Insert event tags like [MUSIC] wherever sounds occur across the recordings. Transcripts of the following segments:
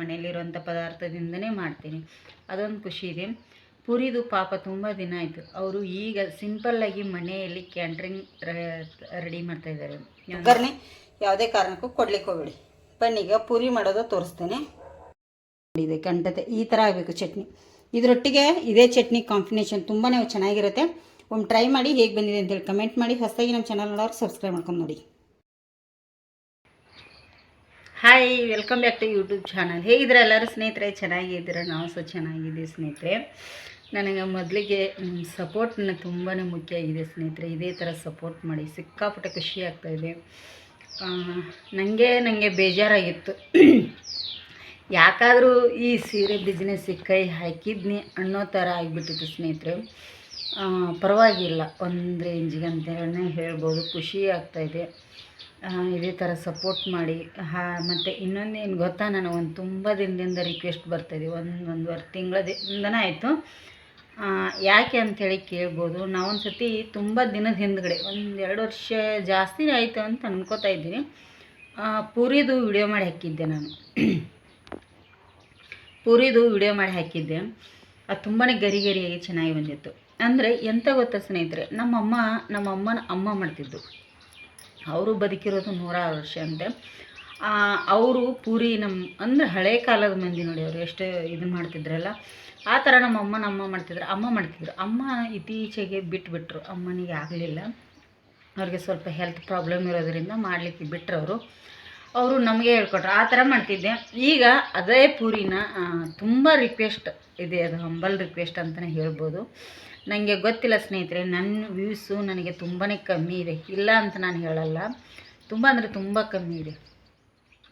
ಮನೆಯಲ್ಲಿರುವಂಥ ಪದಾರ್ಥದಿಂದನೇ ಮಾಡ್ತೀನಿ. ಅದೊಂದು ಖುಷಿ ಇದೆ. ಪುರಿದು ಪಾಪ ತುಂಬ ದಿನ ಆಯಿತು. ಅವರು ಈಗ ಸಿಂಪಲ್ಲಾಗಿ ಮನೆಯಲ್ಲಿ ಕ್ಯಾಂಟ್ರಿಂಗ್ ರೆಡಿ ಮಾಡ್ತಾ ಇದ್ದಾರೆ. ಒಗ್ಗರಣೆ ಯಾವುದೇ ಕಾರಣಕ್ಕೂ ಕೊಡ್ಲಿಕ್ಕೆ ಹೋಗ್ಬೇಡಿ. ಈಗ ಪೂರಿ ಮಾಡೋದು ತೋರಿಸ್ತೇನೆ. ಇದೆ ಕಂಟತೆ ಈ ಥರ ಆಗಬೇಕು ಚಟ್ನಿ. ಇದರೊಟ್ಟಿಗೆ ಇದೇ ಚಟ್ನಿ ಕಾಂಬಿನೇಷನ್ ತುಂಬಾ ಚೆನ್ನಾಗಿರುತ್ತೆ. ಒಮ್ಮೆ ಟ್ರೈ ಮಾಡಿ ಹೇಗೆ ಬಂದಿದೆ ಅಂತೇಳಿ ಕಮೆಂಟ್ ಮಾಡಿ. ಹೊಸದಾಗಿ ನಮ್ಮ ಚಾನಲ್ ನೋಡೋರು ಸಬ್ಸ್ಕ್ರೈಬ್ ಮಾಡ್ಕೊಂಡು ನೋಡಿ. Hi welcome back to YouTube channel ಹೇಗಿದ್ರೆ ಎಲ್ಲರೂ? ಸ್ನೇಹಿತರೆ, ಚೆನ್ನಾಗಿದ್ದೀರ? ನಾವು ಸಹ ಚೆನ್ನಾಗಿದ್ದೀವಿ ಸ್ನೇಹಿತರೆ. ನನಗೆ ಮೊದಲಿಗೆ ಸಪೋರ್ಟ್ ನನಗೆ ತುಂಬಾ ಮುಖ್ಯ ಆಗಿದೆ ಸ್ನೇಹಿತರೆ. ಇದೇ ಥರ ಸಪೋರ್ಟ್ ಮಾಡಿ ಸಿಕ್ಕಾಪಟ್ಟೆ ಖುಷಿ ಆಗ್ತಾಯಿದೆ ನನಗೆ ನನಗೆ ಬೇಜಾರಾಗಿತ್ತು. [COUGHS] ಯಾಕಾದರೂ ಈ ಸೀರೆ ಬಿಸ್ನೆಸ್ಸಿಗೆ ಕೈ ಹಾಕಿದ್ನಿ ಅನ್ನೋ ಥರ ಆಗಿಬಿಟ್ಟಿತ್ತು ಸ್ನೇಹಿತರೆ. ಪರವಾಗಿಲ್ಲ. ಒಂದು ರೇಂಜಿಗೆ ಅಂತಲೇ ಹೇಳ್ಬೋದು. ಖುಷಿ ಆಗ್ತಾಯಿದೆ ಇದೇ ಥರ ಸಪೋರ್ಟ್ ಮಾಡಿ. ಹಾ, ಮತ್ತು ಇನ್ನೊಂದು ಏನು ಗೊತ್ತಾ? ನಾನು ಒಂದು ತುಂಬ ದಿನದಿಂದ ರಿಕ್ವೆಸ್ಟ್ ಬರ್ತಾಯಿದೆ ಒಂದು, ಒಂದುವರೆ ತಿಂಗಳದಿಂದನೇ ಆಯಿತು. ಯಾಕೆ ಅಂಥೇಳಿ ಕೇಳ್ಬೋದು. ನಾವೊಂದು ಸತಿ ತುಂಬ ದಿನದ ಹಿಂದ್ಗಡೆ, ಒಂದು ಎರಡು ವರ್ಷ ಜಾಸ್ತಿ ಆಯಿತು ಅಂತ ಅನ್ಕೋತಾ ಇದ್ದೀನಿ. ಪೂರಿದು ವಿಡಿಯೋ ಮಾಡಿ ಹಾಕಿದ್ದೆ ನಾನು. [CLEARS THROAT] ಪೂರಿದು ವಿಡಿಯೋ ಮಾಡಿ ಹಾಕಿದ್ದೆ. ಅದು ತುಂಬಾ ಗರಿ ಗರಿಯಾಗಿ ಚೆನ್ನಾಗಿ ಬಂದಿತ್ತು. ಅಂದರೆ ಎಂಥ ಗೊತ್ತಾ ಸ್ನೇಹಿತರೆ? ನಮ್ಮಮ್ಮ, ನಮ್ಮಮ್ಮನ ಅಮ್ಮ ಮಾಡ್ತಿದ್ದು. ಅವರು ಬದುಕಿರೋದು ನೂರಾರು ವರ್ಷ ಅಂತೆ. ಅವರು ಪೂರಿ ನಮ್ಮ ಅಂದರೆ ಹಳೆ ಕಾಲದ ಮಂದಿ ನೋಡಿ ಅವರು ಎಷ್ಟು ಇದು ಮಾಡ್ತಿದ್ರಲ್ಲ, ಆ ಥರ ನಮ್ಮ ಅಮ್ಮನ ಅಮ್ಮ ಮಾಡ್ತಿದ್ರು. ಅಮ್ಮ ಮಾಡ್ತಿದ್ರು. ಅಮ್ಮ ಇತ್ತೀಚೆಗೆ ಬಿಟ್ಟುಬಿಟ್ರು ಅಮ್ಮನಿಗೆ ಆಗಲಿಲ್ಲ. ಅವ್ರಿಗೆ ಸ್ವಲ್ಪ ಹೆಲ್ತ್ ಪ್ರಾಬ್ಲಮ್ ಇರೋದರಿಂದ ಮಾಡಲಿಕ್ಕೆ ಬಿಟ್ಟರು ಅವರು. ಅವರು ನಮಗೆ ಹೇಳ್ಕೊಟ್ರು. ಆ ಥರ ಮಾಡ್ತಿದ್ದೆ. ಈಗ ಅದೇ ಪೂರಿನ ತುಂಬ ರಿಕ್ವೆಸ್ಟ್ ಇದೆ. ಅದು ಹಂಬಲ್ ರಿಕ್ವೆಸ್ಟ್ ಅಂತಲೇ ಹೇಳ್ಬೋದು. ನನಗೆ ಗೊತ್ತಿಲ್ಲ ಸ್ನೇಹಿತರೆ ನನ್ನ ವ್ಯೂಸು ನನಗೆ ತುಂಬಾ ಕಮ್ಮಿ ಇದೆ. ಇಲ್ಲ ಅಂತ ನಾನು ಹೇಳಲ್ಲ. ತುಂಬ ಅಂದರೆ ತುಂಬ ಕಮ್ಮಿ ಇದೆ.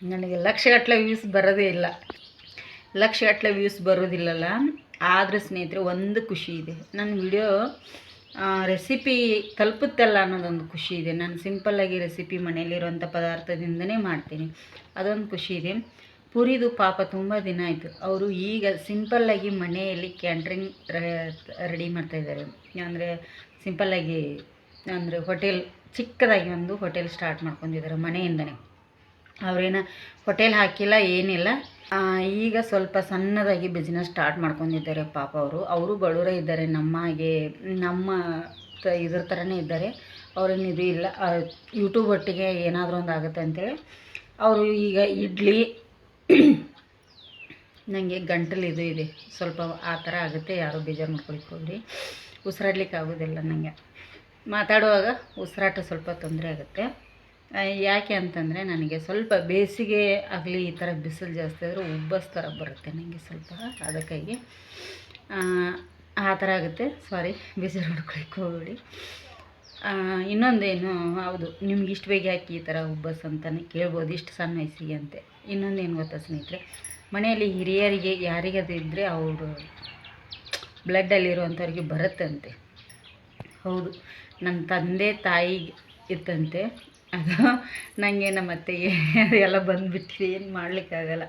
ನನಗೆ ಲಕ್ಷಗಟ್ಟಲೆ ವ್ಯೂಸ್ ಬರೋದೇ ಇಲ್ಲ. ಲಕ್ಷಗಟ್ಟಲೆ ವ್ಯೂಸ್ ಬರೋದಿಲ್ಲಲ್ಲ. ಆದರೂ ಸ್ನೇಹಿತರೆ, ಒಂದು ಖುಷಿ ಇದೆ. ನನ್ನ ವಿಡಿಯೋ ರೆಸಿಪಿ ತಲುಪುತ್ತಲ್ಲ ಅನ್ನೋದೊಂದು ಖುಷಿ ಇದೆ. ನಾನು ಸಿಂಪಲ್ಲಾಗಿ ರೆಸಿಪಿ ಮನೆಯಲ್ಲಿರುವಂಥ ಪದಾರ್ಥದಿಂದನೇ ಮಾಡ್ತೀನಿ. ಅದೊಂದು ಖುಷಿ ಇದೆ. ಪುರಿದು ಪಾಪ ತುಂಬ ದಿನ ಆಯಿತು. ಅವರು ಈಗ ಸಿಂಪಲ್ಲಾಗಿ ಮನೆಯಲ್ಲಿ ಕ್ಯಾಂಟ್ರಿಂಗ್ ರೆಡಿ ಮಾಡ್ತಾ ಇದ್ದಾರೆ. ಅಂದರೆ ಸಿಂಪಲ್ಲಾಗಿ ಅಂದರೆ ಹೋಟೆಲ್ ಚಿಕ್ಕದಾಗಿ ಒಂದು ಹೋಟೆಲ್ ಸ್ಟಾರ್ಟ್ ಮಾಡ್ಕೊಂಡಿದ್ದಾರೆ ಮನೆಯಿಂದನೇ. ಅವರೇನ ಹೋಟೆಲ್ ಹಾಕಿಲ್ಲ, ಏನಿಲ್ಲ. ಈಗ ಸ್ವಲ್ಪ ಸಣ್ಣದಾಗಿ ಬಿಸ್ನೆಸ್ ಸ್ಟಾರ್ಟ್ ಮಾಡ್ಕೊಂಡಿದ್ದಾರೆ ಪಾಪ ಅವರು. ಅವರು ಬಡವರೇ ಇದ್ದಾರೆ, ನಮ್ಮ ಹಾಗೆ, ನಮ್ಮ ಇದ್ರ ಥರನೇ ಇದ್ದಾರೆ. ಅವ್ರೇನು ಇದು ಇಲ್ಲ ಯೂಟ್ಯೂಬ್ ಒಟ್ಟಿಗೆ ಏನಾದರೂ ಒಂದು ಆಗುತ್ತೆ ಅಂತೇಳಿ. ಅವರು ಈಗ ಇಡ್ಲಿ ನನಗೆ ಗಂಟಲು ಇದು ಇದೆ. ಸ್ವಲ್ಪ ಆ ಥರ ಆಗುತ್ತೆ. ಯಾರೂ ಬೇಜಾರು ಮಾಡ್ಕೊಳ್ಕೊಳ್ರಿ. ಉಸಿರಾಡ್ಲಿಕ್ಕೆ ಆಗೋದಿಲ್ಲ ನನಗೆ ಮಾತಾಡುವಾಗ ಉಸಿರಾಟ ಸ್ವಲ್ಪ ತೊಂದರೆ ಆಗುತ್ತೆ. ಯಾಕೆ ಅಂತಂದರೆ ನನಗೆ ಸ್ವಲ್ಪ ಬೇಸಿಗೆ ಆಗಲಿ ಈ ಥರ ಬಿಸಿಲು ಜಾಸ್ತಿ ಆದರೂ ಉಬ್ಬಸ್ ಥರ ಬರುತ್ತೆ ನನಗೆ ಸ್ವಲ್ಪ. ಅದಕ್ಕಾಗಿ ಆ, ಥರ ಆಗುತ್ತೆ. ಸಾರಿ ಬೇಜಾರು ಮಾಡ್ಕೊಳಿಕ್ಕೆ ಇನ್ನೊಂದೇನು ಹೌದು ನಿಮ್ಗೆ ಇಷ್ಟು ಬೇಗ ಹಾಕಿ ಈ ಥರ ಉಬ್ಬಸ್ ಅಂತಲೇ ಕೇಳ್ಬೋದು. ಇಷ್ಟು ಸಣ್ಣ ವಯಸ್ಸಿಗೆ ಅಂತೆ. ಇನ್ನೊಂದೇನು ಗೊತ್ತಾ ಸ್ನೇಹಿತರೆ? ಮನೆಯಲ್ಲಿ ಹಿರಿಯರಿಗೆ, ಯಾರಿಗದು ಇದ್ದರೆ ಅವರು ಬ್ಲಡ್ಡಲ್ಲಿರುವಂಥವ್ರಿಗೆ ಬರುತ್ತಂತೆ. ಹೌದು ನನ್ನ ತಂದೆ ತಾಯಿಗೆ ಇತ್ತಂತೆ. ಅದು ನನಗೆ ನಮ್ಮ ಅತ್ತೆಗೆ ಅದೆಲ್ಲ ಬಂದುಬಿಟ್ಟಿದೆ. ಏನು ಮಾಡಲಿಕ್ಕಾಗಲ್ಲ.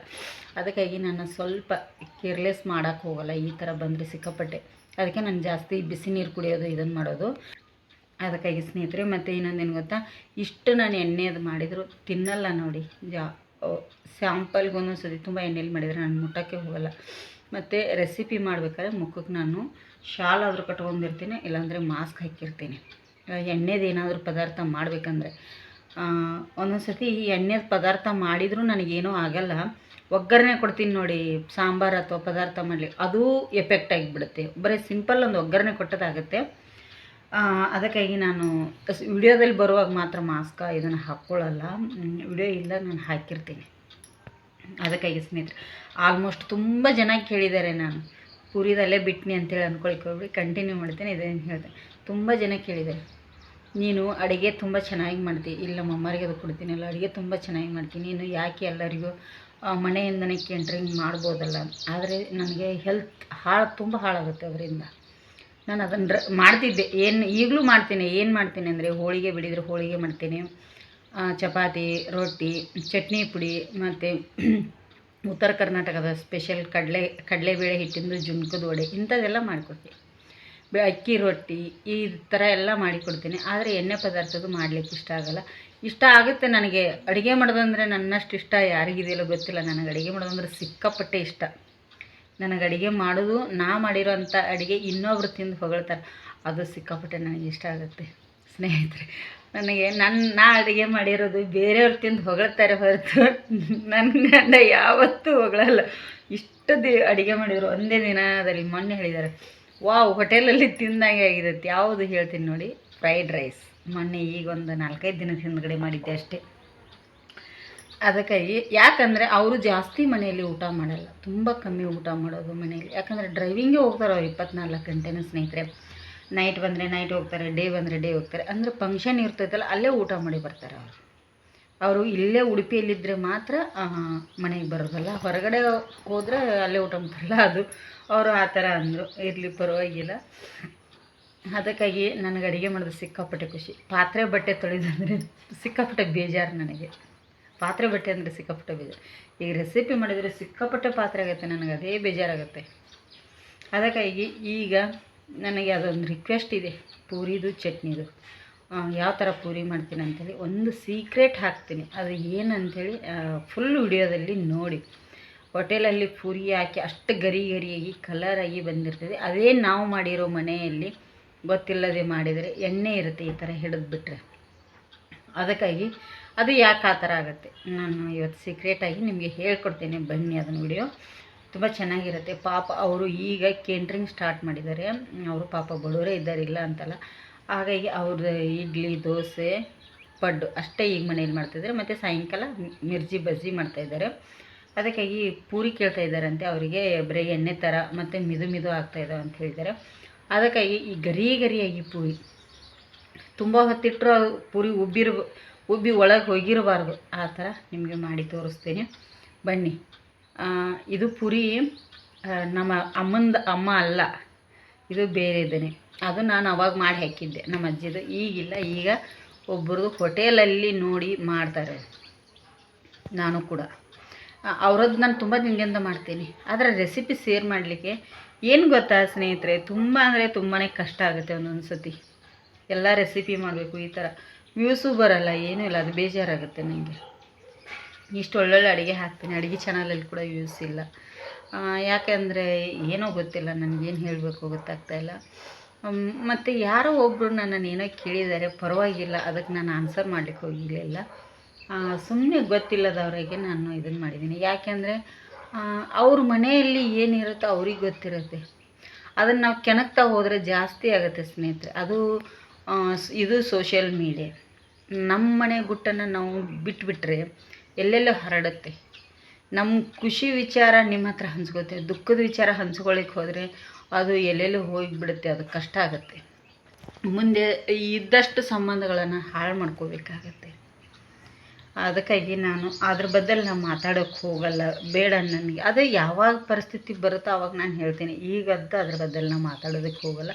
ಅದಕ್ಕಾಗಿ ನಾನು ಸ್ವಲ್ಪ ಕೇರ್ಲೆಸ್ ಮಾಡೋಕ್ಕೆ ಹೋಗಲ್ಲ. ಈ ಥರ ಬಂದರೆ ಸಿಕ್ಕಾಪಟ್ಟೆ. ಅದಕ್ಕೆ ನಾನು ಜಾಸ್ತಿ ಬಿಸಿ ನೀರು ಕುಡಿಯೋದು, ಇದನ್ನು ಮಾಡೋದು. ಅದಕ್ಕಾಗಿ ಸ್ನೇಹಿತರೆ, ಮತ್ತು ಏನು ಗೊತ್ತಾ? ಇಷ್ಟು ನಾನು ಎಣ್ಣೆದು ಮಾಡಿದರೂ, ತಿನ್ನಲ್ಲ ನೋಡಿ. ಜಾ ಸ್ಯಾಂಪಲ್ಗೆ ಒಂದೊಂದು ಸತಿ ತುಂಬ ಎಣ್ಣೆಲಿ ಮಾಡಿದರೆ ನಾನು ಮುಟ್ಟೋಕ್ಕೆ ಹೋಗಲ್ಲ. ಮತ್ತು ರೆಸಿಪಿ ಮಾಡಬೇಕಾದ್ರೆ ಮುಖಕ್ಕೆ ನಾನು ಶಾಲ್ ಆದರೂ ಕಟ್ಕೊಂಡಿರ್ತೀನಿ, ಇಲ್ಲಾಂದರೆ ಮಾಸ್ಕ್ ಹಾಕಿರ್ತೀನಿ. ಎಣ್ಣೆದು ಏನಾದರೂ ಪದಾರ್ಥ ಮಾಡಬೇಕಂದ್ರೆ. ಒಂದೊಂದು ಸತಿ ಈ ಎಣ್ಣೆದು ಪದಾರ್ಥ ಮಾಡಿದರೂ ನನಗೇನೂ ಆಗಲ್ಲ. ಒಗ್ಗರಣೆ ಕೊಡ್ತೀನಿ ನೋಡಿ, ಸಾಂಬಾರು ಅಥವಾ ಪದಾರ್ಥ ಮಾಡಲಿ, ಅದೂ ಎಫೆಕ್ಟ್ ಆಗಿಬಿಡುತ್ತೆ. ಬರೀ ಸಿಂಪಲ್ ಒಂದು ಒಗ್ಗರಣೆ ಕೊಟ್ಟದಾಗುತ್ತೆ. ಅದಕ್ಕಾಗಿ ನಾನು ವಿಡಿಯೋದಲ್ಲಿ ಬರುವಾಗ ಮಾತ್ರ ಮಾಸ್ಕ ಇದನ್ನು ಹಾಕ್ಕೊಳ್ಳಲ್ಲ ವಿಡಿಯೋ ಇಲ್ಲ, ನಾನು ಹಾಕಿರ್ತೀನಿ. ಅದಕ್ಕಾಗಿ ಸ್ನೇಹಿತರೆ ಆಲ್ಮೋಸ್ಟ್ ತುಂಬ ಜನ ಕೇಳಿದ್ದಾರೆ ನಾನು. ಪುರಿದಲ್ಲೇ ಬಿಟ್ನಿ ಅಂತೇಳಿ ಅಂದ್ಕೊಳಿಕ್ಕೆ ಹೋಗ್ಬಿಡಿ ಕಂಟಿನ್ಯೂ ಮಾಡ್ತೇನೆ ಇದೇನು ಹೇಳ್ತೇನೆ. ತುಂಬ ಜನ ಕೇಳಿದ್ದಾರೆ ನೀನು ಅಡುಗೆ ತುಂಬ ಚೆನ್ನಾಗಿ ಮಾಡ್ತೀನಿ ಇಲ್ಲ ಮಮ್ಮರಿಗೆ ಅದು ಕೊಡ್ತೀನಿ ಅಲ್ಲ, ಅಡುಗೆ ತುಂಬ ಚೆನ್ನಾಗಿ ಮಾಡ್ತೀನಿ ನೀನು ಯಾಕೆ ಎಲ್ಲರಿಗೂ ಮನೆಯಿಂದನೇ ಕೇಂಟ್ರಿಂಗ್ ಮಾಡ್ಬೋದಲ್ಲ? ಆದರೆ ನನಗೆ ಹೆಲ್ತ್ ಹಾಳು, ತುಂಬ ಹಾಳಾಗುತ್ತೆ ಅದರಿಂದ. ನಾನು ಅದನ್ನು ಮಾಡ್ತಿದ್ದೆ. ಏನು, ಈಗಲೂ ಮಾಡ್ತೀನಿ. ಏನು ಮಾಡ್ತೀನಿ ಅಂದರೆ ಹೋಳಿಗೆ ಬಿಡಿದರೆ ಹೋಳಿಗೆ ಮಾಡ್ತೀನಿ. ಚಪಾತಿ, ರೊಟ್ಟಿ, ಚಟ್ನಿ ಪುಡಿ ಮತ್ತು [CLEARS THROAT] ಉತ್ತರ ಕರ್ನಾಟಕದ ಸ್ಪೆಷಲ್ ಕಡಲೆ, ಕಡಲೆಬೇಳೆ ಹಿಟ್ಟಿಂದು ಜುನ್ಕದ ವಡೆ ಇಂಥದ್ದೆಲ್ಲ ಮಾಡಿಕೊಡ್ತೀನಿ. ಅಕ್ಕಿ ರೊಟ್ಟಿ ಈ ಥರ ಎಲ್ಲ ಮಾಡಿಕೊಡ್ತೀನಿ ಆದರೆ ಎಣ್ಣೆ ಪದಾರ್ಥದ್ದು ಮಾಡಲಿಕ್ಕೆ ಇಷ್ಟ ಆಗಲ್ಲ. ಇಷ್ಟ ಆಗುತ್ತೆ ನನಗೆ. ಅಡುಗೆ ಮಾಡೋದಂದರೆ ನನ್ನಷ್ಟು ಇಷ್ಟ ಯಾರಿಗಿದೆಯಲ್ಲೋ ಗೊತ್ತಿಲ್ಲ. ನನಗೆ ಅಡುಗೆ ಮಾಡೋದಂದ್ರೆ ಸಿಕ್ಕಾಪಟ್ಟೆ ಇಷ್ಟ. ನನಗೆ ಅಡುಗೆ ಮಾಡೋದು, ನಾ ಮಾಡಿರೋಂಥ ಅಡುಗೆ ಇನ್ನೊಬ್ರು ತಿಂದು ಹೊಗಳ್ತಾರೆ. ಅದು ಸಿಕ್ಕಾಪಟ್ಟೆ ನನಗೆ ಇಷ್ಟ ಆಗುತ್ತೆ. ಸ್ನೇಹಿತರೆ, ನನಗೆ ನನ್ನ ನಾ ಅಡುಗೆ ಮಾಡಿರೋದು ಬೇರೆಯವ್ರು ತಿಂದು ಹೊಗಳ್ತಾರೆ ಹೊರತು ನನ್ನ ಗಂಡ ಯಾವತ್ತೂ ಹೊಗಳಲ್ಲ. ಇಷ್ಟು ದಿ, ಅಡುಗೆ ಮಾಡಿದ್ರು. ಒಂದೇ ದಿನದಲ್ಲಿ ಮೊನ್ನೆ ಹೇಳಿದ್ದಾರೆ, ವಾವ್, ಹೋಟೆಲಲ್ಲಿ ತಿಂದಂಗೆ ಆಗಿರುತ್ತೆ. ಯಾವುದು ಹೇಳ್ತೀನಿ ನೋಡಿ, ಫ್ರೈಡ್ ರೈಸ್. ಮೊನ್ನೆ ಈಗ ಒಂದು ನಾಲ್ಕೈದು ದಿನದ ಹಿಂದ್ಗಡೆ ಮಾಡಿದ್ದೆ ಅಷ್ಟೇ. ಅದಕ್ಕಾಗಿ ಯಾಕಂದರೆ ಅವರು ಜಾಸ್ತಿ ಮನೆಯಲ್ಲಿ ಊಟ ಮಾಡಲ್ಲ. ತುಂಬ ಕಮ್ಮಿ ಊಟ ಮಾಡೋದು ಮನೆಯಲ್ಲಿ. ಯಾಕಂದರೆ ಡ್ರೈವಿಂಗೇ ಹೋಗ್ತಾರೆ ಅವ್ರು ಇಪ್ಪತ್ನಾಲ್ಕು ಗಂಟೆನೂ ಸ್ನೇಹಿತರೆ. ನೈಟ್ ಬಂದರೆ ನೈಟ್ ಹೋಗ್ತಾರೆ ಡೇ ಬಂದರೆ ಡೇ ಹೋಗ್ತಾರೆ. ಅಂದರೆ ಫಂಕ್ಷನ್ ಇರ್ತೈತಲ್ಲ, ಅಲ್ಲೇ ಊಟ ಮಾಡಿ ಬರ್ತಾರೆ ಅವರು. ಅವರು ಇಲ್ಲೇ ಉಡುಪಿಯಲ್ಲಿದ್ದರೆ ಮಾತ್ರ ಮನೆಗೆ ಬರೋದಲ್ಲ. ಹೊರಗಡೆ ಹೋದರೆ ಅಲ್ಲೇ ಊಟ ಮಾಡ್ತಾರಲ್ಲ, ಅದು. ಅವರು ಆ ಥರ ಅಂದರು. ಇರಲಿ, ಪರವಾಗಿಲ್ಲ. ಅದಕ್ಕಾಗಿ ನನಗೆ ಅಡುಗೆ ಮಾಡೋದು ಸಿಕ್ಕಾಪಟ್ಟೆ ಖುಷಿ. ಪಾತ್ರೆ, ಬಟ್ಟೆ ತೊಳೆದಂದರೆ ಸಿಕ್ಕಾಪಟ್ಟೆ ಬೇಜಾರು ನನಗೆ. ಪಾತ್ರೆ ಬಟ್ಟೆ ಅಂದರೆ ಸಿಕ್ಕಾಪಟ್ಟೆ ಬೇಜಾರು ಈಗ ರೆಸಿಪಿ ಮಾಡಿದರೆ ಸಿಕ್ಕಾಪಟ್ಟೆ ಪಾತ್ರೆ ಆಗುತ್ತೆ, ನನಗೆ ಅದೇ ಬೇಜಾರಾಗುತ್ತೆ. ಅದಕ್ಕಾಗಿ ಈಗ ನನಗೆ ಅದೊಂದು ರಿಕ್ವೆಸ್ಟ್ ಇದೆ, ಪೂರಿದು ಚಟ್ನಿದು. ಯಾವ ಥರ ಪೂರಿ ಮಾಡ್ತೀನಿ ಅಂತೇಳಿ ಒಂದು ಸೀಕ್ರೆಟ್ ಹಾಕ್ತೀನಿ. ಅದು ಏನಂಥೇಳಿ ಫುಲ್ ವಿಡಿಯೋದಲ್ಲಿ ನೋಡಿ. ಹೋಟೆಲಲ್ಲಿ ಪೂರಿ ಹಾಕಿ ಅಷ್ಟು ಗರಿ ಗರಿಯಾಗಿ ಕಲರಾಗಿ ಬಂದಿರ್ತದೆ. ಅದೇ ನಾವು ಮಾಡಿರೋ ಮನೆಯಲ್ಲಿ ಗೊತ್ತಿಲ್ಲದೆ ಮಾಡಿದರೆ ಎಣ್ಣೆ ಇರುತ್ತೆ ಈ ಥರ ಹಿಡಿದ್ಬಿಟ್ರೆ. ಅದಕ್ಕಾಗಿ ಅದು ಯಾಕೆ ಆ ಥರ ಆಗುತ್ತೆ? ನಾನು ಇವತ್ತು ಸೀಕ್ರೆಟಾಗಿ ನಿಮಗೆ ಹೇಳ್ಕೊಡ್ತೇನೆ. ಬನ್ನಿ ಅದನ್ನು ವಿಡಿಯೋ. ತುಂಬ ಚೆನ್ನಾಗಿರುತ್ತೆ. ಪಾಪ ಅವರು ಈಗ ಕೇಂಟ್ರಿಂಗ್ ಸ್ಟಾರ್ಟ್ ಮಾಡಿದ್ದಾರೆ. ಅವರು ಪಾಪ ಬಡವರೇ ಇದ್ದಾರೆ, ಇಲ್ಲ ಅಂತಲ್ಲ. ಹಾಗಾಗಿ ಅವ್ರದ್ದು ಇಡ್ಲಿ, ದೋಸೆ, ಪಡ್ಡು ಅಷ್ಟೇ ಈಗ ಮನೇಲಿ ಮಾಡ್ತಾಯಿದ್ದಾರೆ ಮತ್ತು ಸಾಯಂಕಾಲ ಮಿರ್ಜಿ ಬಜ್ಜಿ ಮಾಡ್ತಾಯಿದ್ದಾರೆ ಅದಕ್ಕಾಗಿ ಪೂರಿ ಕೇಳ್ತಾ ಇದ್ದಾರಂತೆ. ಅವರಿಗೆ ಬರೀ ಎಣ್ಣೆ ಥರ ಮತ್ತು ಮಿದು ಮಿದು ಆಗ್ತಾ ಇದ್ದಾವೆ ಅಂತ ಹೇಳಿದ್ದಾರೆ. ಅದಕ್ಕಾಗಿ ಈ ಗರಿ ಗರಿಯಾಗಿ ಪೂರಿ. ತುಂಬ ಹೊತ್ತಿಟ್ಟರು ಪೂರಿ ಉಬ್ಬಿರ ಉಬ್ಬಿ ಒಳಗೆ ಹೋಗಿರಬಾರ್ದು. ಆ ಥರ ನಿಮಗೆ ಮಾಡಿ ತೋರಿಸ್ತೀನಿ. ಬನ್ನಿ. ಇದು ಪುರಿ ನಮ್ಮ ಅಮ್ಮಂದು ಅಮ್ಮ ಅಲ್ಲ. ಇದು ಬೇರೆದೇನೆ ಅದು ನಾನು ಅವಾಗ ಮಾಡಿ ಹಾಕಿದ್ದೆ. ನಮ್ಮ ಅಜ್ಜಿದು. ಈಗಿಲ್ಲ. ಈಗ ಒಬ್ಬರದು ಹೋಟೆಲಲ್ಲಿ ನೋಡಿ ಮಾಡ್ತಾರೆ. ನಾನು ಕೂಡ. ಅವರದ್ದು ನಾನು ತುಂಬ ದಿನದಿಂದ ಮಾಡ್ತೀನಿ. ಅದರ ರೆಸಿಪಿ ಶೇರ್ ಮಾಡಲಿಕ್ಕೆ ಏನು ಗೊತ್ತಾ ಸ್ನೇಹಿತರೆ? ತುಂಬ ಅಂದರೆ ತುಂಬಾ ಕಷ್ಟ ಆಗುತ್ತೆ ಒಂದೊಂದು ಸತಿ ಎಲ್ಲ ರೆಸಿಪಿ ಮಾಡಬೇಕು ಈ ಥರ. ವ್ಯೂಸು ಬರಲ್ಲ, ಏನೂ ಇಲ್ಲ, ಅದು ಬೇಜಾರಾಗುತ್ತೆ ನನಗೆ ಇಷ್ಟು ಒಳ್ಳೊಳ್ಳೆ ಅಡುಗೆ ಹಾಕ್ತೀನಿ, ಅಡುಗೆ ಚಾನಲಲ್ಲಿ ಕೂಡ ವ್ಯೂಸ್ ಇಲ್ಲ. ಯಾಕೆಂದರೆ ಏನೋ ಗೊತ್ತಿಲ್ಲ, ನನಗೇನು ಹೇಳಬೇಕು ಗೊತ್ತಾಗ್ತಾ ಇಲ್ಲ. ಮತ್ತು ಯಾರೋ ಒಬ್ಬರು ನನ್ನನ್ನು ಏನೋ ಕೇಳಿದ್ದಾರೆ, ಪರವಾಗಿಲ್ಲ, ಅದಕ್ಕೆ ನಾನು ಆನ್ಸರ್ ಮಾಡಲಿಕ್ಕೆ ಹೋಗಿರಲಿಲ್ಲ. ಸುಮ್ಮನೆ ಗೊತ್ತಿಲ್ಲದವರಿಗೆ ನಾನು ಇದನ್ನು ಮಾಡಿದ್ದೀನಿ. ಯಾಕೆಂದರೆ ಅವ್ರ ಮನೆಯಲ್ಲಿ ಏನಿರುತ್ತೋ ಅವ್ರಿಗೆ ಗೊತ್ತಿರುತ್ತೆ. ಅದನ್ನು ನಾವು ಕೆಣಕ್ತಾ ಹೋದರೆ ಜಾಸ್ತಿ ಆಗುತ್ತೆ ಸ್ನೇಹಿತರೆ. ಅದು ಇದು ಸೋಷಿಯಲ್ ಮೀಡಿಯಾ ನಮ್ಮ ಮನೆ ಗುಟ್ಟನ್ನು ನಾವು ಬಿಟ್ಬಿಟ್ರೆ ಎಲ್ಲೆಲ್ಲೋ ಹರಡುತ್ತೆ. ನಮ್ಮ ಖುಷಿ ವಿಚಾರ ನಿಮ್ಮ ಹತ್ರ ಹಂಚ್ಕೋತೀವಿ ದುಃಖದ ವಿಚಾರ ಹಂಚ್ಕೊಳ್ಳಿಕ್ಕೆ ಹೋದರೆ ಅದು ಎಲ್ಲೆಲ್ಲೋ ಹೋಗಿಬಿಡುತ್ತೆ, ಅದು ಕಷ್ಟ ಆಗುತ್ತೆ. ಮುಂದೆ ಇದ್ದಷ್ಟು ಸಂಬಂಧಗಳನ್ನು ಹಾಳು ಮಾಡ್ಕೋಬೇಕಾಗತ್ತೆ. ಅದಕ್ಕಾಗಿ ನಾನು ಅದ್ರ ಬದಲು ನಾನು ಮಾತಾಡೋಕ್ಕೆ ಹೋಗಲ್ಲ. ಬೇಡ ನನಗೆ. ಅದೇ ಯಾವಾಗ ಪರಿಸ್ಥಿತಿ ಬರುತ್ತೋ ಆವಾಗ ನಾನು ಹೇಳ್ತೀನಿ. ಈಗಂತೂ ಅದ್ರ ಬದಲು ನಾನು ಮಾತಾಡೋದಕ್ಕೆ ಹೋಗಲ್ಲ.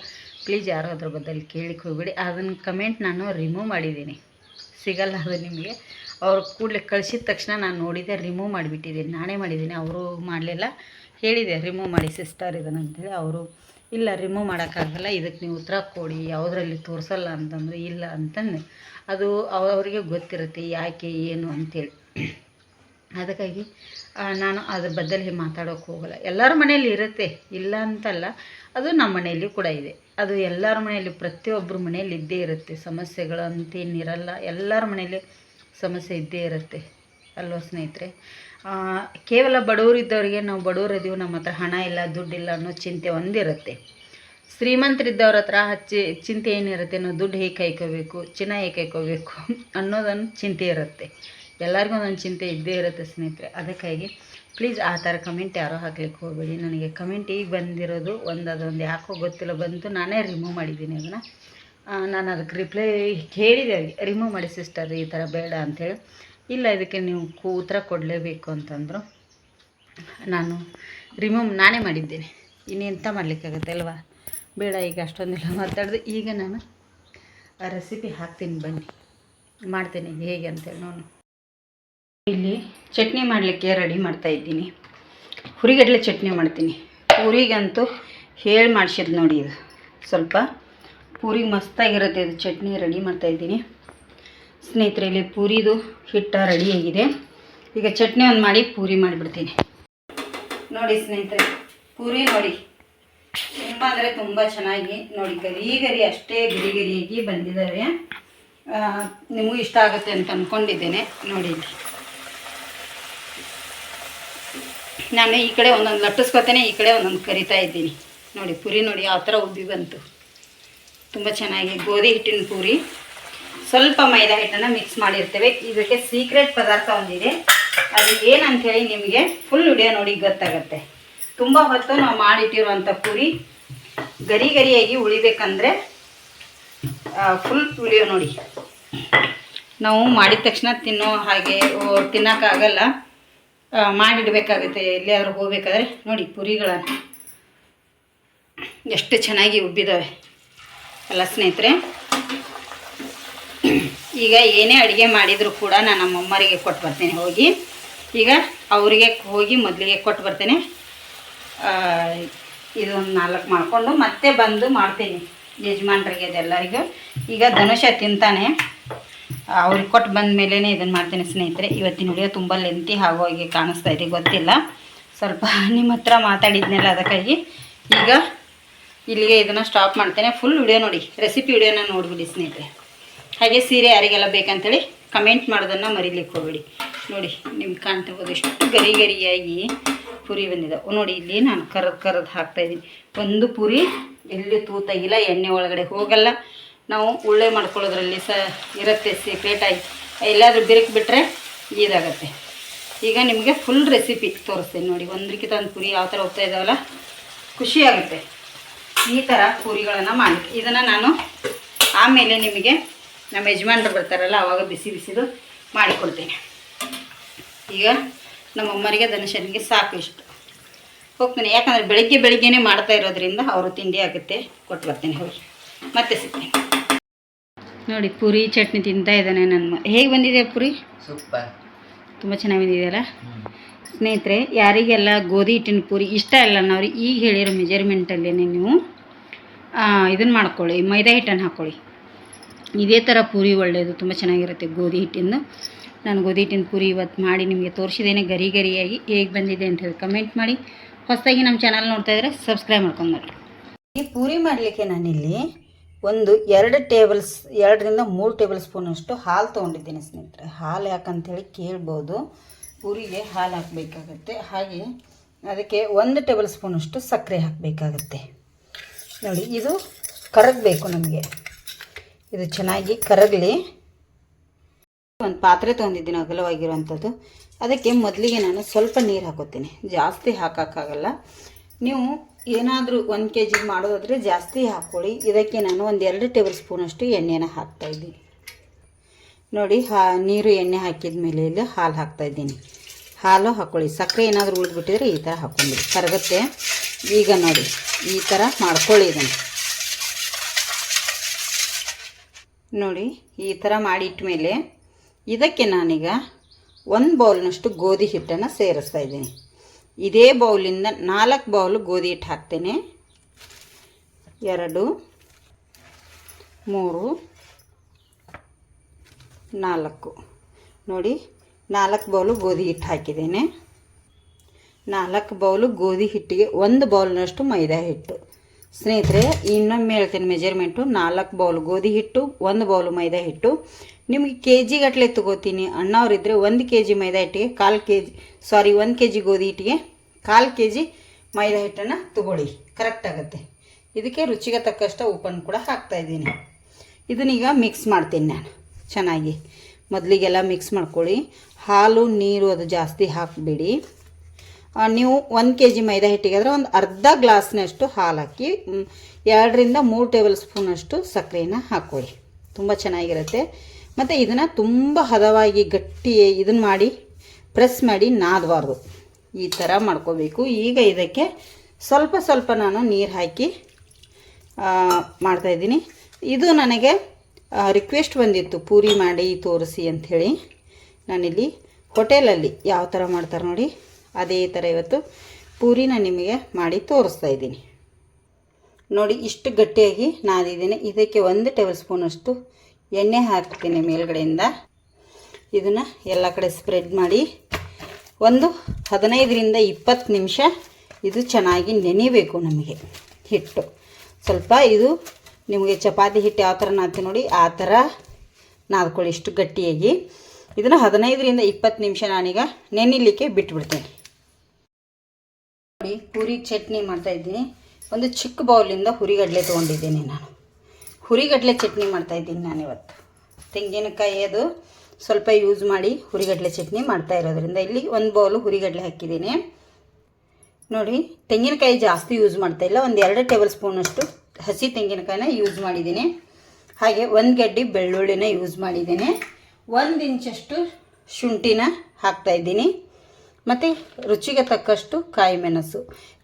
ಪ್ಲೀಸ್ ಯಾರು ಅದ್ರ ಬದಲು ಕೇಳಿಕ್ಕೆ ಹೋಗಬೇಡಿ. ಅದನ್ನು ಕಮೆಂಟ್ ನಾನು ರಿಮೂವ್ ಮಾಡಿದ್ದೀನಿ. ಸಿಗಲ್ಲ ಅದು ನಿಮಗೆ. ಅವ್ರು ಕೂಡಲೇ ಕಳಿಸಿದ ತಕ್ಷಣ ನಾನು ನೋಡಿದೆ ರಿಮೂವ್ ಮಾಡಿಬಿಟ್ಟಿದ್ದೀನಿ. ನಾನೇ ಮಾಡಿದ್ದೀನಿ. ಅವರು ಮಾಡಲಿಲ್ಲ. ಹೇಳಿದೆ ರಿಮೂವ್ ಮಾಡಿ ಸಿಸ್ಟರ್ ಇದನ್ನು ಅಂತೇಳಿ ಅವರು ಇಲ್ಲ ರಿಮೂವ್ ಮಾಡೋಕ್ಕಾಗಲ್ಲ, ಇದಕ್ಕೆ ನೀವು ಉತ್ತರ ಕೊಡಿ, ಯಾವುದರಲ್ಲಿ ತೋರಿಸಲ್ಲ ಅಂತಂದ್ರೆ ಇಲ್ಲ ಅಂತಂದು. ಅದು ಅವ- ಅವರಿಗೆ ಗೊತ್ತಿರುತ್ತೆ, ಯಾಕೆ, ಏನು ಅಂತೇಳಿ. ಅದಕ್ಕಾಗಿ ನಾನು ಅದ್ರ ಬದ್ದಲ್ಲಿ ಮಾತಾಡೋಕ್ಕೆ ಹೋಗಲ್ಲ. ಎಲ್ಲರ ಮನೆಯಲ್ಲಿ ಇರುತ್ತೆ, ಇಲ್ಲ ಅಂತಲ್ಲ, ಅದು ನಮ್ಮ ಮನೆಯಲ್ಲಿ ಕೂಡ ಇದೆ. ಅದು ಎಲ್ಲರ ಮನೆಯಲ್ಲಿ ಪ್ರತಿಯೊಬ್ಬರ ಮನೆಯಲ್ಲಿ ಇದ್ದೇ ಇರುತ್ತೆ. ಸಮಸ್ಯೆಗಳು ಅಂತೇನಿರಲ್ಲ ಎಲ್ಲರ ಮನೆಯಲ್ಲಿ ಸಮಸ್ಯೆ ಇದ್ದೇ ಇರುತ್ತೆ. ಅಲ್ವಾ ಸ್ನೇಹಿತರೆ? ಕೇವಲ ಬಡವರಿದ್ದವರಿಗೆ ನಾವು ಬಡವರಿದ್ದೀವಿ, ನಮ್ಮ ಹತ್ರ ಹಣ ಇಲ್ಲ, ದುಡ್ಡಿಲ್ಲ ಅನ್ನೋ ಚಿಂತೆ ಒಂದಿರುತ್ತೆ. ಶ್ರೀಮಂತರಿದ್ದವ್ರ ಹತ್ರ ಹಚ್ಚಿ ಚಿಂತೆ ಏನಿರುತ್ತೆ ನಾವು ದುಡ್ಡು ಹೇಗೆ ಕೈಕೋಬೇಕು ಚಿನ್ನ ಹೇಗೆ ಕೈಕೋಬೇಕು ಅನ್ನೋದೊಂದು ಚಿಂತೆ ಇರುತ್ತೆ. ಎಲ್ಲರಿಗೂ ಒಂದೊಂದು ಚಿಂತೆ ಇದ್ದೇ ಇರುತ್ತೆ ಸ್ನೇಹಿತರೆ. ಅದಕ್ಕಾಗಿ ಪ್ಲೀಸ್ ಆ ಥರ ಕಮೆಂಟ್ ಯಾರೋ ಹಾಕ್ಲಿಕ್ಕೆ ಹೋಗಬೇಡಿ. ನನಗೆ ಕಮೆಂಟ್ ಈಗ ಬಂದಿರೋದು ಒಂದು, ಅದೊಂದು ಯಾಕೋ ಗೊತ್ತಿಲ್ಲ, ಬಂತು ನಾನೇ ರಿಮೂವ್ ಮಾಡಿದ್ದೀನಿ ಅದನ್ನು. ನಾನು ಅದಕ್ಕೆ ರಿಪ್ಲೈ ಹೇಳಿದೆ ರಿಮೂವ್ ಮಾಡಿ ಸಿಸ್ಟರ್ ಈ ಥರ ಬೇಡ ಅಂಥೇಳಿ ಇಲ್ಲ, ಇದಕ್ಕೆ ನೀವು ಉತ್ತರ ಕೊಡಲೇಬೇಕು ಅಂತಂದರು. ನಾನು ರಿಮೂವ್ ನಾನೇ ಮಾಡಿದ್ದೇನೆ. ಇನ್ನೆಂಥ ಮಾಡಲಿಕ್ಕಾಗತ್ತೆ ಅಲ್ವಾ? ಬೇಡ, ಈಗ ಅಷ್ಟೊಂದೆಲ್ಲ ಮಾತಾಡಿದೆ. ಈಗ ನಾನು ರೆಸಿಪಿ ಹಾಕ್ತೀನಿ ಬನ್ನಿ. ಮಾಡ್ತೇನೆ, ಹೇಗೆ ಅಂತೇಳಿ ನಾನು ಇಲ್ಲಿ ಚಟ್ನಿ ಮಾಡಲಿಕ್ಕೆ ರೆಡಿ ಮಾಡ್ತಾ ಇದ್ದೀನಿ. ಹುರಿಗಡಲೆ ಚಟ್ನಿ ಮಾಡ್ತೀನಿ. ಪೂರಿಗಂತೂ ಹೇಳಿ ಮಾಡಿಸಿದ್ ನೋಡಿ ಇದು ಸ್ವಲ್ಪ ಪೂರಿಗೆ ಮಸ್ತಾಗಿರುತ್ತೆ ಇದು ಚಟ್ನಿ ರೆಡಿ ಮಾಡ್ತಾ ಇದ್ದೀನಿ. ಸ್ನೇಹಿತರೆ, ಇಲ್ಲಿ ಪೂರಿದು ಹಿಟ್ಟು ರೆಡಿಯಾಗಿದೆ ಈಗ ಚಟ್ನಿ ಒಂದು ಮಾಡಿ ಪೂರಿ ಮಾಡಿಬಿಡ್ತೀನಿ. ನೋಡಿ ಸ್ನೇಹಿತರೆ, ಪೂರಿ ನೋಡಿ. ತುಂಬ ಅಂದರೆ ತುಂಬ ಚೆನ್ನಾಗಿ ನೋಡಿ, ಗರಿ ಗರಿ ಅಷ್ಟೇ ಗರಿ ಗರಿಯಾಗಿ ಬಂದಿದ್ದಾರೆ ನಿಮಗೂ ಇಷ್ಟ ಆಗುತ್ತೆ ಅಂತ ಅಂದ್ಕೊಂಡಿದ್ದೇನೆ ನೋಡಿ ನಾನು ಈ ಕಡೆ ಒಂದೊಂದು ಲಟ್ಟಿಸ್ಕೊತೇನೆ, ಈ ಕಡೆ ಒಂದೊಂದು ಕರಿತಾ ಇದ್ದೀನಿ. ನೋಡಿ, ಪೂರಿ ನೋಡಿ ಯಾವ ಥರ ಉಬ್ಬಿ ಬಂತು. ತುಂಬ ಚೆನ್ನಾಗಿ ಗೋಧಿ ಹಿಟ್ಟಿನ ಪೂರಿ. ಸ್ವಲ್ಪ ಮೈದಾ ಹಿಟ್ಟನ್ನು ಮಿಕ್ಸ್ ಮಾಡಿರ್ತೇವೆ. ಇದಕ್ಕೆ ಸೀಕ್ರೆಟ್ ಪದಾರ್ಥ ಒಂದಿದೆ. ಅದು ಏನಂತ ಹೇಳಿ ನಿಮಗೆ ಫುಲ್ ವಿಡಿಯೋ ನೋಡಿ ಗೊತ್ತಾಗತ್ತೆ. ತುಂಬ ಹೊತ್ತು ನಾವು ಮಾಡಿಟ್ಟಿರುವಂಥ ಪೂರಿ ಗರಿ ಗರಿಯಾಗಿ ಉಳಿಬೇಕಂದ್ರೆ ಫುಲ್ ವಿಡಿಯೋ ನೋಡಿ. ನಾವು ಮಾಡಿದ ತಕ್ಷಣ ತಿನ್ನೋ ಹಾಗೆ ತಿನ್ನೋಕ್ಕಾಗಲ್ಲ. ಮಾಡಿಡಬೇಕಾಗುತ್ತೆ. ಎಲ್ಲಿಯಾದರೂ ಹೋಗ್ಬೇಕಾದ್ರೆ ನೋಡಿ ಪುರಿಗಳನ್ನು ಎಷ್ಟು ಚೆನ್ನಾಗಿ ಉಬ್ಬಿದ್ದಾವೆ ಅಲ್ಲ ಸ್ನೇಹಿತರೆ ಈಗ ಏನೇ ಅಡುಗೆ ಮಾಡಿದರೂ ಕೂಡ ನಾನು ನಮ್ಮ ಅಮ್ಮರಿಗೆ ಕೊಟ್ಟು ಬರ್ತೇನೆ ಹೋಗಿ. ಈಗ ಅವರಿಗೆ ಹೋಗಿ ಮೊದಲಿಗೆ ಕೊಟ್ಟು ಬರ್ತೇನೆ. ಇದೊಂದು ನಾಲ್ಕು ಮಾಡಿಕೊಂಡು ಮತ್ತೆ ಬಂದು ಮಾಡ್ತೀನಿ ಯಜಮಾನ್ರಿಗೆ ಅದೆಲ್ಲರಿಗೂ. ಈಗ ಧನುಷ ತಿಂತಾನೆ. ಅವ್ರಿಗೆ ಕೊಟ್ಟು ಬಂದ ಮೇಲೇ ಇದನ್ನು ಮಾಡ್ತೀನಿ ಸ್ನೇಹಿತರೆ. ಇವತ್ತಿನ ವಿಡಿಯೋ ತುಂಬ ಲೆಂತಿ ಆಗೋಗಿ ಕಾಣಿಸ್ತಾ ಇದೆ, ಗೊತ್ತಿಲ್ಲ. ಸ್ವಲ್ಪ [LAUGHS] ನಿಮ್ಮ ಹತ್ರ ಮಾತಾಡಿದ್ನಲ್ಲ ಅದಕ್ಕಾಗಿ. ಈಗ ಇಲ್ಲಿಗೆ ಇದನ್ನು ಸ್ಟಾಪ್ ಮಾಡ್ತೇನೆ. ಫುಲ್ ವಿಡಿಯೋ ನೋಡಿ. ರೆಸಿಪಿ ವಿಡಿಯೋನ ನೋಡಿಬಿಡಿ ಸ್ನೇಹಿತರೆ. ಹಾಗೆ ಸೀರೆ ಯಾರಿಗೆಲ್ಲ ಬೇಕಂತೇಳಿ ಕಮೆಂಟ್ ಮಾಡೋದನ್ನು ಮರಿಲಿಕ್ಕೆ ಹೋಗಬೇಡಿ. ನೋಡಿ ನಿಮ್ಗೆ ಕಾಣ್ತಿರ್ಬೋದು ಎಷ್ಟು ಗರಿ ಗರಿಯಾಗಿ ಪುರಿ ಬಂದಿದೆ. ನೋಡಿ, ಇಲ್ಲಿ ನಾನು ಕರದ್ ಕರದ್ ಹಾಕ್ತಾಯಿದ್ದೀನಿ ಒಂದು ಪುರಿ, ಎಲ್ಲಿ ತೂತಾಗಿಲ್ಲ ಎಣ್ಣೆ ಒಳಗಡೆ ಹೋಗಲ್ಲ. ನಾವು ಉಳ್ಳೆ ಮಾಡ್ಕೊಳ್ಳೋದ್ರಲ್ಲಿ ಸ ಇರುತ್ತೆ ಸೀಕ್ರೆಟಾಗಿ ಎಲ್ಲಾದರೂ ಬಿರುಕು ಬಿಟ್ಟರೆ ಇದಾಗತ್ತೆ. ಈಗ ನಿಮಗೆ ಫುಲ್ ರೆಸಿಪಿ ತೋರಿಸ್ತೀನಿ ನೋಡಿ. ಒಂದಕ್ಕಿಂತ ಒಂದು ಪುರಿ ಯಾವ ಥರ ಹೋಗ್ತಾ ಇದ್ದಾವಲ್ಲ ಖುಷಿಯಾಗುತ್ತೆ ಈ ಥರ ಪುರಿಗಳನ್ನು ಮಾಡಿ. ಇದನ್ನು ನಾನು ಆಮೇಲೆ ನಿಮಗೆ ನಮ್ಮ ಯಜಮಾನ್ರು ಬರ್ತಾರಲ್ಲ ಆವಾಗ ಬಿಸಿ ಬಿಸಿದು ಮಾಡಿಕೊಡ್ತೇನೆ. ಈಗ ನಮ್ಮ ಅಮ್ಮರಿಗೆ ಧನುಷನಿಗೆ ಸಾಕು ಇಷ್ಟು ಹೋಗ್ತೀನಿ. ಯಾಕಂದರೆ ಬೆಳಗ್ಗೆ ಬೆಳಿಗ್ಗೆನೇ ಮಾಡ್ತಾ ಇರೋದ್ರಿಂದ ಅವರು ತಿಂಡಿ ಆಗುತ್ತೆ ಕೊಟ್ಟು ಬರ್ತೀನಿ ಹೋಗಿ. ಮತ್ತೆ ಸಿಗ್ತೀನಿ. ನೋಡಿ ಪೂರಿ ಚಟ್ನಿ ತಿಂತಾ ಇದ್ದಾನೆ ನನ್ನ ಹೇಗೆ ಬಂದಿದೆ ಪೂರಿ? ಸೂಪರ್. ತುಂಬ ಚೆನ್ನಾಗಿ ಬಂದಿದೆಯಲ್ಲ? ಸ್ನೇಹಿತರೆ ಯಾರಿಗೆಲ್ಲ ಗೋಧಿ ಹಿಟ್ಟಿನ ಪೂರಿ ಇಷ್ಟ ಇಲ್ಲ ನಾವು ಈಗ ಹೇಳಿರೋ ಮೆಜರ್ಮೆಂಟಲ್ಲೇ ನೀವು ಇದನ್ನು ಮಾಡ್ಕೊಳ್ಳಿ ಮೈದಾ ಹಿಟ್ಟನ್ನು ಹಾಕ್ಕೊಳ್ಳಿ ಇದೇ ಥರ ಪೂರಿ ಒಳ್ಳೆಯದು ತುಂಬ ಚೆನ್ನಾಗಿರುತ್ತೆ ಗೋಧಿ ಹಿಟ್ಟಿಂದು. ನಾನು ಗೋಧಿ ಹಿಟ್ಟಿನ ಪೂರಿ ಇವತ್ತು ಮಾಡಿ ನಿಮಗೆ ತೋರಿಸಿದ್ದೇನೆ, ಗರಿ ಗರಿಯಾಗಿ ಹೇಗೆ ಬಂದಿದೆ ಅಂತ ಹೇಳಿ ಕಮೆಂಟ್ ಮಾಡಿ. ಹೊಸದಾಗಿ ನಮ್ಮ ಚಾನಲ್ ನೋಡ್ತಾ ಇದ್ರೆ ಸಬ್ಸ್ಕ್ರೈಬ್ ಮಾಡ್ಕೊಂಡು ಈ ಪೂರಿ ಮಾಡಲಿಕ್ಕೆ ನಾನಿಲ್ಲಿ ಒಂದು ಎರಡು ಟೇಬಲ್ಸ್ ಎರಡರಿಂದ ಮೂರು ಟೇಬಲ್ ಸ್ಪೂನಷ್ಟು ಹಾಲು ತೊಗೊಂಡಿದ್ದೀನಿ ಸ್ನೇಹಿತರೆ. ಹಾಲು ಯಾಕಂತೇಳಿ ಕೇಳ್ಬೋದು. ಪೂರಿಗೆ ಹಾಲು ಹಾಕಬೇಕಾಗತ್ತೆ. ಹಾಗೆ ಅದಕ್ಕೆ ಒಂದು ಟೇಬಲ್ ಸ್ಪೂನಷ್ಟು ಸಕ್ಕರೆ ಹಾಕಬೇಕಾಗತ್ತೆ. ನೋಡಿ, ಇದು ಕರಗಬೇಕು ನಮಗೆ. ಇದು ಚೆನ್ನಾಗಿ ಕರಗಲಿ. ಒಂದು ಪಾತ್ರೆ ತೊಗೊಂಡಿದ್ದೀನಿ ಅಗಲವಾಗಿರುವಂಥದ್ದು ಅದಕ್ಕೆ ಮೊದಲಿಗೆ ನಾನು ಸ್ವಲ್ಪ ನೀರು ಹಾಕೋತೀನಿ. ಜಾಸ್ತಿ ಹಾಕೋಕ್ಕಾಗಲ್ಲ. ನೀವು ಏನಾದರೂ ಒಂದು ಕೆ ಜಿಗೆ ಮಾಡೋದಾದರೆ ಜಾಸ್ತಿ ಹಾಕ್ಕೊಳ್ಳಿ ಇದಕ್ಕೆ ನಾನು ಒಂದು ಎರಡು ಟೇಬಲ್ ಸ್ಪೂನಷ್ಟು ಎಣ್ಣೆನ ಹಾಕ್ತಾಯಿದ್ದೀನಿ ನೋಡಿ, ಹಾ, ನೀರು ಎಣ್ಣೆ ಹಾಕಿದ ಮೇಲೆ ಇಲ್ಲಿ ಹಾಲು ಹಾಕ್ತಾಯಿದ್ದೀನಿ ಹಾಲು ಹಾಕ್ಕೊಳ್ಳಿ ಸಕ್ಕರೆ ಏನಾದರೂ ಉಳಿದ್ಬಿಟ್ಟಿದ್ರೆ ಈ ಥರ ಹಾಕ್ಕೊಂಬಿಡಿ ಕರಗುತ್ತೆ. ಈಗ ನೋಡಿ, ಈ ಥರ ಮಾಡ್ಕೊಳ್ಳಿ ಇದನ್ನು. ನೋಡಿ, ಈ ಥರ ಮಾಡಿಟ್ಟ ಮೇಲೆ ಇದಕ್ಕೆ ನಾನೀಗ ಒಂದು ಬೌಲ್ನಷ್ಟು ಗೋಧಿ ಹಿಟ್ಟನ್ನು ಸೇರಿಸ್ತಾ ಇದ್ದೀನಿ. ಇದೇ ಬೌಲಿಂದ ನಾಲ್ಕು ಬೌಲು ಗೋಧಿ ಹಿಟ್ಟು ಹಾಕ್ತೇನೆ. ಎರಡು, ಮೂರು, ನಾಲ್ಕು. ನೋಡಿ, ನಾಲ್ಕು ಬೌಲು ಗೋಧಿ ಹಿಟ್ಟು ಹಾಕಿದ್ದೇನೆ. ನಾಲ್ಕು ಬೌಲು ಗೋಧಿ ಹಿಟ್ಟಿಗೆ ಒಂದು ಬೌಲ್ನಷ್ಟು ಮೈದಾ ಹಿಟ್ಟು. ಸ್ನೇಹಿತರೆ, ಇನ್ನೊಮ್ಮೆ ಹೇಳ್ತೀನಿ ಮೆಜರ್ಮೆಂಟು ನಾಲ್ಕು ಬೌಲ್ ಗೋಧಿ ಹಿಟ್ಟು, ಒಂದು ಬೌಲ್ ಮೈದಾ ಹಿಟ್ಟು. ನಿಮಗೆ ಕೆ ಜಿ ಗಟ್ಟಲೆ ತೊಗೋತೀನಿ. ಅಣ್ಣವ್ರಿದ್ದರೆ ಒಂದು ಕೆ ಜಿ ಮೈದಾ ಹಿಟ್ಟಿಗೆ ಕಾಲು ಕೆ ಜಿ ಸಾರಿ ಒಂದು ಕೆ ಜಿ ಗೋಧಿ ಹಿಟ್ಟಿಗೆ ಕಾಲು ಕೆ ಜಿ ಮೈದಾ ಹಿಟ್ಟನ್ನು ತಗೊಳ್ಳಿ. ಕರೆಕ್ಟ್ ಆಗುತ್ತೆ. ಇದಕ್ಕೆ ರುಚಿಗೆ ತಕ್ಕಷ್ಟು ಉಪ್ಪನ್ನು ಕೂಡ ಹಾಕ್ತಾಯಿದ್ದೀನಿ ಇದನ್ನೀಗ ಮಿಕ್ಸ್ ಮಾಡ್ತೀನಿ ನಾನು. ಚೆನ್ನಾಗಿ. ಮೊದಲಿಗೆಲ್ಲ ಮಿಕ್ಸ್ ಮಾಡ್ಕೊಳ್ಳಿ. ಹಾಲು, ನೀರು ಅದು ಜಾಸ್ತಿ ಹಾಕಬೇಡಿ. ನೀವು ಒಂದು ಕೆ ಜಿ ಮೈದಾ ಹಿಟ್ಟಿಗೆ ಆದರೆ ಒಂದು ಅರ್ಧ ಗ್ಲಾಸ್ನಷ್ಟು ಹಾಲು ಹಾಕಿ ಎರಡರಿಂದ ಮೂರು ಟೇಬಲ್ ಸ್ಪೂನಷ್ಟು ಸಕ್ಕರೆನ ಹಾಕ್ಕೊಳ್ಳಿ ತುಂಬ ಚೆನ್ನಾಗಿರುತ್ತೆ. ಮತ್ತು ಇದನ್ನು ತುಂಬ ಹದವಾಗಿ ಗಟ್ಟಿ ಇದನ್ನು ಮಾಡಿ, ಪ್ರೆಸ್ ಮಾಡಿ ನಾದಬಾರ್ದು. ಈ ಥರ ಮಾಡ್ಕೋಬೇಕು. ಈಗ ಇದಕ್ಕೆ ಸ್ವಲ್ಪ ಸ್ವಲ್ಪ ನಾನು ನೀರು ಹಾಕಿ ಮಾಡ್ತಾಯಿದ್ದೀನಿ ಇದು ನನಗೆ ರಿಕ್ವೆಸ್ಟ್ ಬಂದಿತ್ತು. ಪೂರಿ ಮಾಡಿ ತೋರಿಸಿ ಅಂಥೇಳಿ ನಾನಿಲ್ಲಿ ಹೋಟೆಲಲ್ಲಿ ಯಾವ ಥರ ಮಾಡ್ತಾರೆ ನೋಡಿ. ಅದೇ ಥರ ಇವತ್ತು ಪೂರಿನ ನಿಮಗೆ ಮಾಡಿ ತೋರಿಸ್ತಾ ಇದ್ದೀನಿ. ನೋಡಿ, ಇಷ್ಟು ಗಟ್ಟಿಯಾಗಿ ನಾದಿದ್ದೀನಿ. ಇದಕ್ಕೆ ಒಂದು ಟೇಬಲ್ ಸ್ಪೂನಷ್ಟು ಎಣ್ಣೆ ಹಾಕ್ತೀನಿ ಮೇಲ್ಗಡೆಯಿಂದ. ಇದನ್ನು ಎಲ್ಲ ಕಡೆ ಸ್ಪ್ರೆಡ್ ಮಾಡಿ ಒಂದು ಹದಿನೈದರಿಂದ ಇಪ್ಪತ್ತು ನಿಮಿಷ ಇದು ಚೆನ್ನಾಗಿ ನೆನಿಬೇಕು ನಮಗೆ ಹಿಟ್ಟು. ಸ್ವಲ್ಪ ಇದು ನಿಮಗೆ ಚಪಾತಿ ಹಿಟ್ಟು ಯಾವ ಥರ ನಾದ್ತೀವಿ ನೋಡಿ, ಆ ಥರ ನಾದ್ಕೊಳ್ಳಿ ಇಷ್ಟು ಗಟ್ಟಿಯಾಗಿ. ಇದನ್ನು ಹದಿನೈದರಿಂದ ಇಪ್ಪತ್ತು ನಿಮಿಷ ನಾನೀಗ ನೆನಿಲಿಕ್ಕೆ ಬಿಟ್ಬಿಡ್ತೇನೆ. ನೋಡಿ, ಹುರಿ ಚಟ್ನಿ ಮಾಡ್ತಾ ಇದ್ದೀನಿ. ಒಂದು ಚಿಕ್ಕ ಬೌಲಿಂದ ಹುರಿಗಡಲೆ ತೊಗೊಂಡಿದ್ದೀನಿ ನಾನು. ಹುರಿಗಡಲೆ ಚಟ್ನಿ ಮಾಡ್ತಾ ಇದ್ದೀನಿ ನಾನು ಇವತ್ತು ತೆಂಗಿನಕಾಯಿ ಅದು ಸ್ವಲ್ಪ ಯೂಸ್ ಮಾಡಿ ಹುರಿಗಡಲೆ ಚಟ್ನಿ ಮಾಡ್ತಾ ಇರೋದ್ರಿಂದ ಇಲ್ಲಿ ಒಂದು ಬೌಲು ಹುರಿಗಡಲೆ ಹಾಕಿದ್ದೀನಿ. ನೋಡಿ, ತೆಂಗಿನಕಾಯಿ ಜಾಸ್ತಿ ಯೂಸ್ ಮಾಡ್ತಾ ಇಲ್ಲ. ಒಂದು ಎರಡು ಟೇಬಲ್ ಸ್ಪೂನಷ್ಟು ಹಸಿ ತೆಂಗಿನಕಾಯಿನ ಯೂಸ್ ಮಾಡಿದ್ದೀನಿ. ಹಾಗೆ ಒಂದು ಗಡ್ಡಿ ಬೆಳ್ಳುಳ್ಳಿನ ಯೂಸ್ ಮಾಡಿದ್ದೀನಿ. ಒಂದು ಇಂಚಷ್ಟು ಶುಂಠಿನ ಹಾಕ್ತಾಯಿದ್ದೀನಿ ಮತ್ತು ರುಚಿಗೆ ತಕ್ಕಷ್ಟು ಕಾಯಿ ಮೆಣಸು.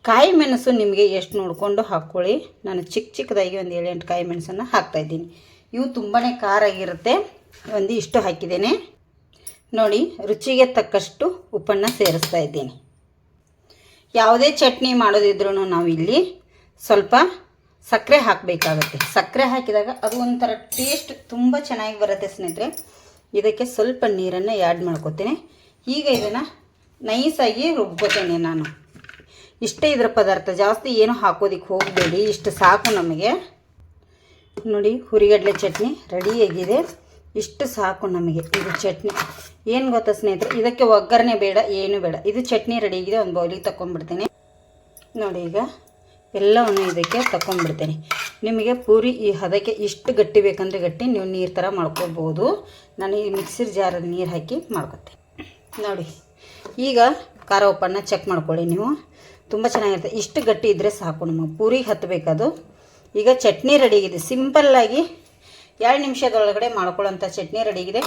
ಕಾಯಿ ಮೆಣಸು ನಿಮಗೆ ಎಷ್ಟು ನೋಡಿಕೊಂಡು ಹಾಕ್ಕೊಳ್ಳಿ ನಾನು ಚಿಕ್ಕ ಚಿಕ್ಕದಾಗಿ ಒಂದು ಏಳೆಂಟು ಕಾಯಿ ಮೆಣಸನ್ನು ಹಾಕ್ತಾಯಿದ್ದೀನಿ ಇವು ತುಂಬಾ ಖಾರ ಆಗಿರುತ್ತೆ. ಒಂದು ಇಷ್ಟು ಹಾಕಿದ್ದೇನೆ. ನೋಡಿ, ರುಚಿಗೆ ತಕ್ಕಷ್ಟು ಉಪ್ಪನ್ನು ಸೇರಿಸ್ತಾ ಇದ್ದೀನಿ. ಯಾವುದೇ ಚಟ್ನಿ ಮಾಡೋದಿದ್ರೂ ನಾವು ಇಲ್ಲಿ ಸ್ವಲ್ಪ ಸಕ್ಕರೆ ಹಾಕಬೇಕಾಗುತ್ತೆ. ಸಕ್ಕರೆ ಹಾಕಿದಾಗ ಅದು ಒಂಥರ ಟೇಸ್ಟ್ ತುಂಬ ಚೆನ್ನಾಗಿ ಬರುತ್ತೆ ಸ್ನೇಹಿತರೆ. ಇದಕ್ಕೆ ಸ್ವಲ್ಪ ನೀರನ್ನು ಆ್ಯಡ್ ಮಾಡ್ಕೋತೀನಿ. ಈಗ ಇದನ್ನು ನೈಸಾಗಿ ರುಬ್ಕೋತೇನೆ ನಾನು. ಇಷ್ಟೇ ಇದರ ಪದಾರ್ಥ. ಜಾಸ್ತಿ ಏನು ಹಾಕೋದಿಕ್ಕೆ ಹೋಗಬೇಡಿ. ಇಷ್ಟು ಸಾಕು ನಮಗೆ. ನೋಡಿ, ಹುರಿಗಡಲೆ ಚಟ್ನಿ ರೆಡಿಯಾಗಿದೆ ಇಷ್ಟು ಸಾಕು ನಮಗೆ ಇದು ಚಟ್ನಿ. ಏನು ಗೊತ್ತಾ ಸ್ನೇಹಿತರೆ? ಇದಕ್ಕೆ ಒಗ್ಗರಣೆ ಬೇಡ, ಏನು ಬೇಡ. ಇದು ಚಟ್ನಿ ರೆಡಿಯಾಗಿದೆ ಒಂದು ಬೌಲಿಗೆ ತಗೊಂಡ್ಬಿಡ್ತೇನೆ ನೋಡಿ ಈಗ ಎಲ್ಲವನ್ನು ಇದಕ್ಕೆ ತಗೊಂಡ್ಬಿಡ್ತೇನೆ ನಿಮಗೆ ಪೂರಿ ಈ ಹದಕ್ಕೆ ಇಷ್ಟು ಗಟ್ಟಿ ಬೇಕಂದರೆ ಗಟ್ಟಿ. ನೀವು ನೀರು ಥರ ಮಾಡ್ಕೊಬೋದು ನಾನು ಈ ಮಿಕ್ಸಿರ್ ಜಾರಲ್ಲಿ ನೀರು ಹಾಕಿ ಮಾಡ್ಕೊತೀನಿ ನೋಡಿ. ಈಗ ಖಾರ ಉಪ್ಪನ್ನು ಚೆಕ್ ಮಾಡ್ಕೊಳ್ಳಿ ನೀವು. ತುಂಬ ಚೆನ್ನಾಗಿರುತ್ತೆ. ಇಷ್ಟು ಗಟ್ಟಿ ಇದ್ದರೆ ಸಾಕು ನಮ್ಮ ಪೂರಿಗೆ ಹತ್ತಬೇಕದು ಈಗ ಚಟ್ನಿ ರೆಡಿ ಆಗಿದೆ. ಸಿಂಪಲ್ಲಾಗಿ ಎರಡು ನಿಮಿಷದೊಳಗಡೆ ಮಾಡ್ಕೊಳ್ಳೋಂಥ ಚಟ್ನಿ ರೆಡಿಗಿದೆ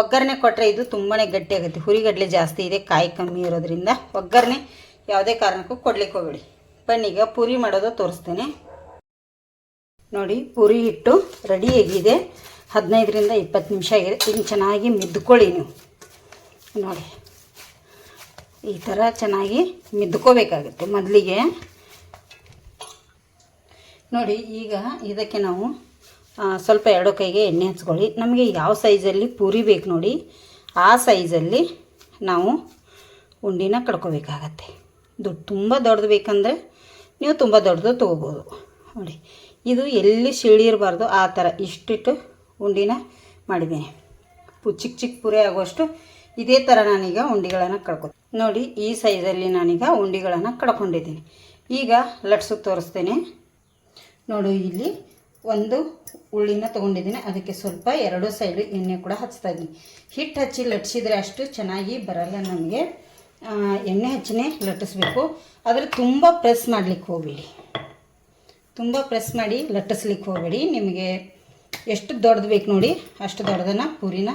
ಒಗ್ಗರಣೆ ಕೊಟ್ಟರೆ ಇದು ತುಂಬಾ ಗಟ್ಟಿಯಾಗುತ್ತೆ ಹುರಿಗಡಲೆ ಜಾಸ್ತಿ ಇದೆ, ಕಾಯಿ ಕಮ್ಮಿ ಇರೋದ್ರಿಂದ. ಒಗ್ಗರಣೆ ಯಾವುದೇ ಕಾರಣಕ್ಕೂ ಕೊಡ್ಲಿಕ್ಕೆ ಹೋಗಬೇಡಿ. ಬನ್ನೀಗ ಪೂರಿ ಮಾಡೋದು ತೋರಿಸ್ತೇನೆ. ನೋಡಿ, ಪೂರಿ ಹಿಟ್ಟು ರೆಡಿಯಾಗಿದೆ ಹದಿನೈದರಿಂದ ಇಪ್ಪತ್ತು ನಿಮಿಷ ಆಗಿದೆ. ಇನ್ನು ಚೆನ್ನಾಗಿ ಮಿದ್ಕೊಳ್ಳಿ ನೀವು. ನೋಡಿ. ಈ ಥರ ಚೆನ್ನಾಗಿ ಮಿದ್ಕೋಬೇಕಾಗುತ್ತೆ ಮೊದಲಿಗೆ. ನೋಡಿ, ಈಗ ಇದಕ್ಕೆ ನಾವು ಸ್ವಲ್ಪ ಎರಡು ಕೈಗೆ ಎಣ್ಣೆ ಹಚ್ಕೊಳ್ಳಿ. ನಮಗೆ ಯಾವ ಸೈಜಲ್ಲಿ ಪೂರಿ ಬೇಕು ನೋಡಿ, ಆ ಸೈಜಲ್ಲಿ ನಾವು ಉಂಡಿನ ಕಡ್ಕೋಬೇಕಾಗತ್ತೆ. ದುಡ್ಡು ತುಂಬ ದೊಡ್ಡದು ಬೇಕಂದರೆ ನೀವು ತುಂಬ ದೊಡ್ಡದು ತೊಗೋಬೋದು. ನೋಡಿ, ಇದು ಎಲ್ಲಿ ಶಿಳಿರಬಾರ್ದು ಆ ಥರ ಇಷ್ಟಿಟ್ಟು ಉಂಡಿನ ಮಾಡಿದ್ದೀನಿ. ಚಿಕ್ಕ ಚಿಕ್ಕ ಪುರಿ ಆಗುವಷ್ಟು ಇದೇ ಥರ ನಾನೀಗ ಉಂಡಿಗಳನ್ನು ಕಡ್ಕೊ ನೋಡಿ, ಈ ಸೈಜಲ್ಲಿ ನಾನೀಗ ಉಂಡಿಗಳನ್ನು ಕಡ್ಕೊಂಡಿದ್ದೀನಿ. ಈಗ ಲಟ್ಸು ತೋರಿಸ್ತೇನೆ. ನೋಡು, ಇಲ್ಲಿ ಒಂದು ಉಳ್ಳಿನ ತೊಗೊಂಡಿದ್ದೀನಿ. ಅದಕ್ಕೆ ಸ್ವಲ್ಪ ಎರಡು ಸೈಡು ಎಣ್ಣೆ ಕೂಡ ಹಚ್ತಾ ಇದ್ದೀನಿ. ಹಿಟ್ಟು ಹಚ್ಚಿ ಲಟ್ಸಿದ್ರೆ ಅಷ್ಟು ಚೆನ್ನಾಗಿ ಬರಲ್ಲ ನಮಗೆ. ಎಣ್ಣೆ ಹಚ್ಚಿನೇ ಲಟ್ಟಿಸ್ಬೇಕು. ಆದರೆ ತುಂಬ ಪ್ರೆಸ್ ಮಾಡಲಿಕ್ಕೆ ಹೋಗಬೇಡಿ. ತುಂಬ ಪ್ರೆಸ್ ಮಾಡಿ ಲಟ್ಟಿಸ್ಲಿಕ್ಕೆ ಹೋಗಬೇಡಿ. ನಿಮಗೆ ಎಷ್ಟು ದೊಡ್ಡದು ಬೇಕು ನೋಡಿ, ಅಷ್ಟು ದೊಡ್ಡದನ್ನು ಪೂರಿನ